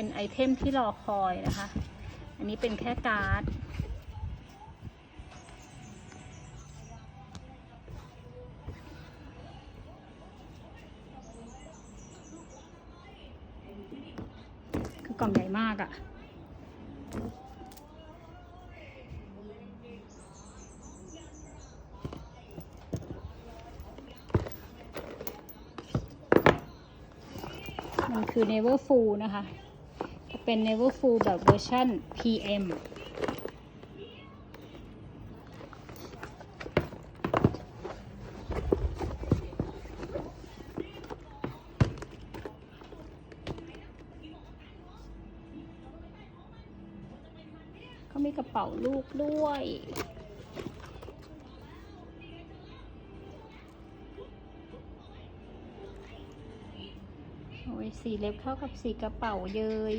เป็นไอเทมที่รอคอยนะคะ อันนี้เป็นแค่การ์ด คือกล่องใหญ่มากอะ่ะมันคือ never full นะคะ จะเป็น never full แบบเวอร์ชัน PM เขามีกระเป๋าลูกด้วย ยสีเล็บเข้ากับสีกระเป๋าเยย